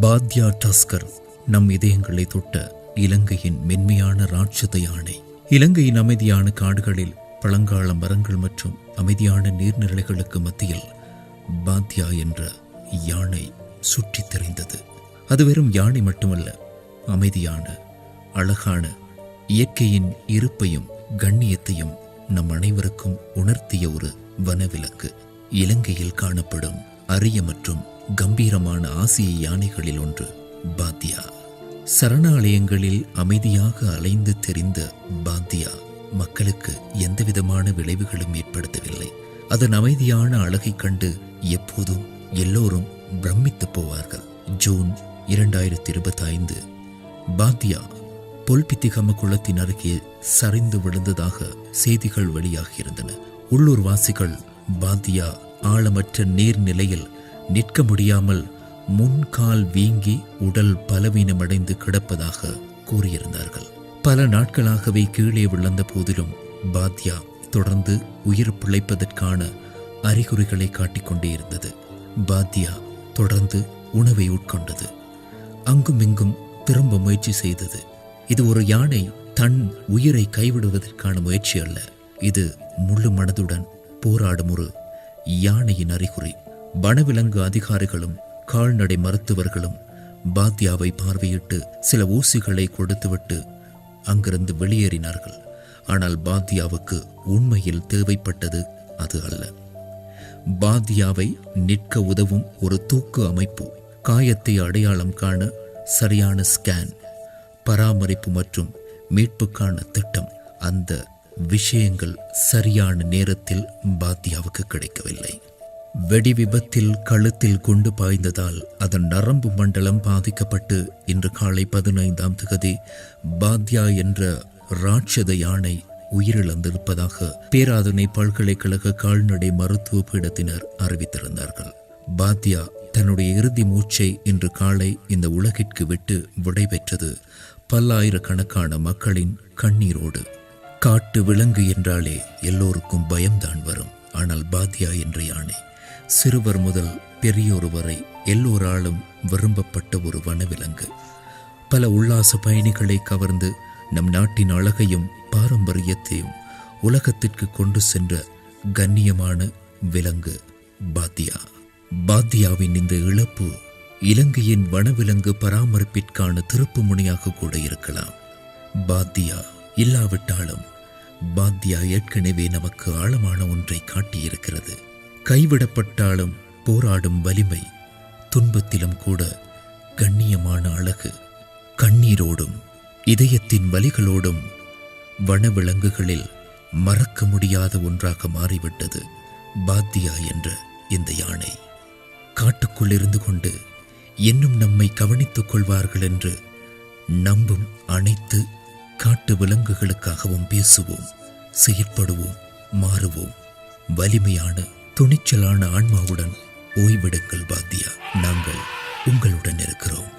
பாத்யா tusker நம் இதயங்களை தொட்ட இலங்கையின் மென்மையான ராட்சத யானை. இலங்கையின் அமைதியான காடுகளில் பழங்கால மரங்கள் மற்றும் அமைதியான நீர்நிலைகளுக்கு மத்தியில் பாத்யா என்ற யானை சுற்றித் திரிந்தது. அது வெறும் யானை மட்டுமல்ல அமைதியான அழகான இயற்கையின் இருப்பையும் கண்ணியத்தையும் நம் அனைவருக்கும் உணர்த்திய ஒரு வனவிலக்கு இலங்கையில் காணப்படும் அரிய மற்றும் கம்பீரமான ஆசிய யானைகளில் ஒன்று பாத்தியா. சரணாலயங்களில் அமைதியாக அலைந்து தெரிந்த பாத்தியா மக்களுக்கு எந்தவிதமான விளைவுகளும் ஏற்படுத்தவில்லை. அதன் அமைதியான அழகை கண்டு எப்போதும் எல்லோரும் பிரமித்து போவார்கள். ஜூன் இரண்டாயிரத்தி இருபத்தி ஐந்து பாத்தியா பொல்பித்திகம குளத்தின் அருகே சரிந்து விழுந்ததாக செய்திகள் வெளியாகியிருந்தன. உள்ளூர் வாசிகள் பாத்தியா ஆழமற்ற நீர்நிலையில் நிற்க முடியாமல் முன்கால் வீங்கி உடல் பலவீனமடைந்து கிடப்பதாக கூறியிருந்தார்கள். பல நாட்களாகவே கீழே விழுந்த போதிலும் பாத்யா தொடர்ந்து உயிர் பிழைப்பதற்கான அறிகுறிகளை காட்டிக்கொண்டே இருந்தது. பாத்யா தொடர்ந்து உணவை உட்கொண்டது. அங்குமிங்கும் திரும்ப முயற்சி செய்தது. இது ஒரு யானை தன் உயிரை கைவிடுவதற்கான முயற்சி அல்ல. இது முழு மனதுடன் போராடும் ஒரு யானையின் அறிகுறி. வனவிலங்கு அதிகாரிகளும் கால்நடை மருத்துவர்களும் பாத்யாவை பார்வையிட்டு சில ஊசிகளை கொடுத்துவிட்டு அங்கிருந்து வெளியேறினார்கள். ஆனால் பாத்யாவுக்கு உண்மையில் தேவைப்பட்டது அது அல்ல. பாத்யாவை நிற்க உதவும் ஒரு தூக்கு அமைப்பு காயத்தை அடையாளம் காண சரியான ஸ்கேன் பராமரிப்பு மற்றும் மீட்புக்கான திட்டம் அந்த விஷயங்கள் சரியான நேரத்தில் பாத்யாவுக்கு கிடைக்கவில்லை. வெடி விபத்தில் கழுத்தில் கொண்டு பாய்ந்ததால் அதன் நரம்பு மண்டலம் பாதிக்கப்பட்டு இன்று காலை பதினைந்தாம் திகதி பாத்யா என்ற ராட்சத யானை உயிரிழந்திருப்பதாக பேராதனை பல்கலைக்கழக கால்நடை மருத்துவ பீடத்தினர் அறிவித்திருந்தார்கள். பாத்யா தன்னுடைய இறுதி மூச்சை இன்று காலை இந்த உலகிற்கு விட்டு விடைபெற்றது பல்லாயிரக்கணக்கான மக்களின் கண்ணீரோடு. காட்டு விலங்கு என்றாலே எல்லோருக்கும் பயம்தான் வரும். ஆனால் பாத்யா என்ற யானை சிறுவர் முதல் பெரியோர் வரை எல்லோராலும் விரும்பப்பட்ட ஒரு வனவிலங்கு. பல உல்லாச பயணிகளை கவர்ந்து நம் நாட்டின் அழகையும் பாரம்பரியத்தையும் உலகத்திற்கு கொண்டு சென்ற கண்ணியமான விலங்கு பாத்தியா பாத்தியாவின் இந்த இழப்பு இலங்கையின் வனவிலங்கு பராமரிப்பிற்கான திருப்பு முனையாக கூட இருக்கலாம். பாத்தியா இல்லாவிட்டாலும் பாத்தியா ஏற்கனவே நமக்கு ஆழமான ஒன்றை காட்டியிருக்கிறது. கைவிடப்பட்டாலும் போராடும் வலிமை துன்பத்திலும் கூட கண்ணியமான அழகு. கண்ணீரோடும் இதயத்தின் வலிகளோடும் வனவிலங்குகளில் மறக்க முடியாத ஒன்றாக மாறிவிட்டது பாத்தியா என்ற இந்த யானை. காட்டுக்குள் இருந்து கொண்டு இன்னும் நம்மை கவனித்துக் கொள்வார்கள் என்று நம்பும் அனைத்து காட்டு விலங்குகளுக்காகவும் பேசுவோம் செயற்படுவோம் மாறுவோம். வலிமையான துணிச்சலான ஆன்மாவுடன் ஓய்வெடுங்கள் பாத்தியா. நாங்கள் உங்களுடன் இருக்கிறோம்.